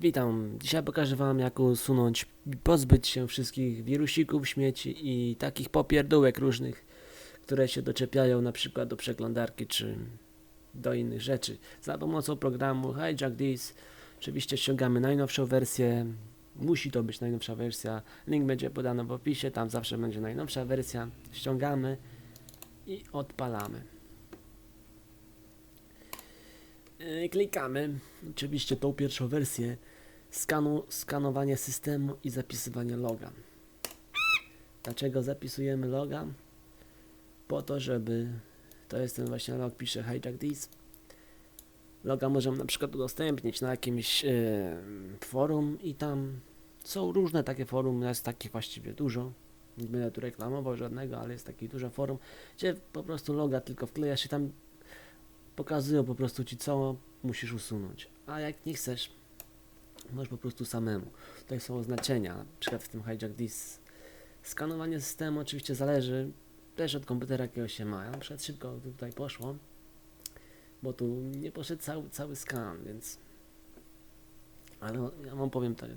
Witam. Dzisiaj pokażę Wam, jak usunąć, pozbyć się wszystkich wirusików, śmieci i takich popierdółek różnych, które się doczepiają na przykład do przeglądarki czy do innych rzeczy. Za pomocą programu Hijack This oczywiście ściągamy najnowszą wersję. Musi to być najnowsza wersja. Link będzie podany w opisie, tam zawsze będzie najnowsza wersja. Ściągamy i odpalamy. Yy, Klikamy oczywiście tą pierwszą wersję skanu, skanowanie systemu i zapisywanie loga. Dlaczego zapisujemy loga? Po to, żeby to jest ten właśnie log, pisze hijack this. Loga możemy na przykład udostępnić na jakimś yy, forum i tam są różne takie forum, jest takich właściwie dużo. Nie będę tu reklamował żadnego, ale jest takie dużo forum, gdzie po prostu loga tylko wklejasz i tam pokazują po prostu ci co musisz usunąć. A jak nie chcesz, możesz po prostu samemu. Tutaj są oznaczenia, na przykład w tym hijack this. Skanowanie systemu oczywiście zależy też od komputera jakiego się ma. Na przykład szybko tutaj poszło, bo tu nie poszedł cały, cały skan, więc ale ja wam powiem te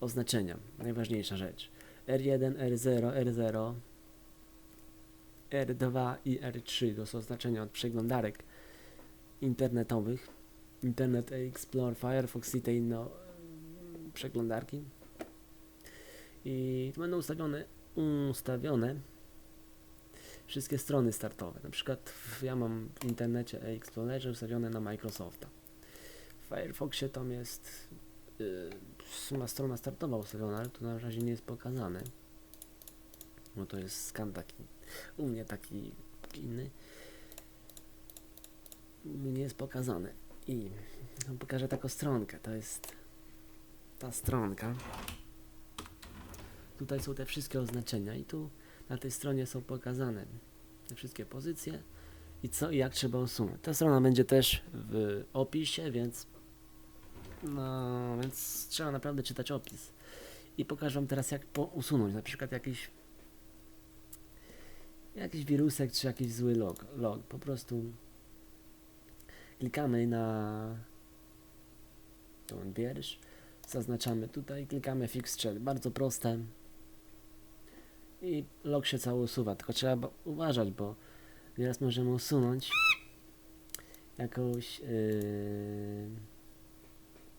oznaczenia. Najważniejsza rzecz. R1, R0, R0, R2 i R3 to są oznaczenia od przeglądarek internetowych. Internet Explorer, Firefox i te inne mm, przeglądarki. I tu będą ustawione, ustawione wszystkie strony startowe. Na przykład ja mam w internecie Explorerze ustawione na Microsofta. W Firefoxie tam jest yy, suma strona startowa ustawiona, ale tu na razie nie jest pokazane. No to jest skan taki, u mnie taki inny. Nie jest pokazane. I no, pokażę taką stronkę. To jest ta stronka. Tutaj są te wszystkie oznaczenia i tu na tej stronie są pokazane te wszystkie pozycje i co i jak trzeba usunąć. Ta strona będzie też w opisie, więc no, więc trzeba naprawdę czytać opis. I pokażę wam teraz jak po usunąć na przykład jakiś jakiś wirusek czy jakiś zły log. log. Po prostu klikamy na tą wiersz, zaznaczamy tutaj, klikamy fix check, bardzo proste. I log się cały usuwa, tylko trzeba ba- uważać, bo nieraz możemy usunąć jakąś yy,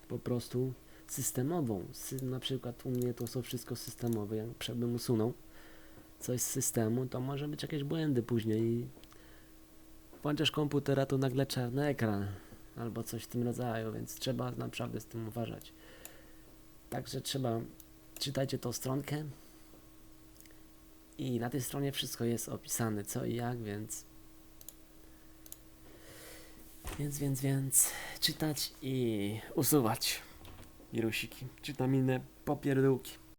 po prostu systemową, Sy na przykład u mnie to są wszystko systemowe, jak bym usunął coś z systemu, to może być jakieś błędy później i włączasz komputera, to nagle czarny ekran albo coś w tym rodzaju, więc trzeba naprawdę z tym uważać. Także trzeba, czytajcie tą stronkę i na tej stronie wszystko jest opisane, co i jak, więc więc, więc, więc czytać i usuwać wirusiki, czy tam inne popierdółki.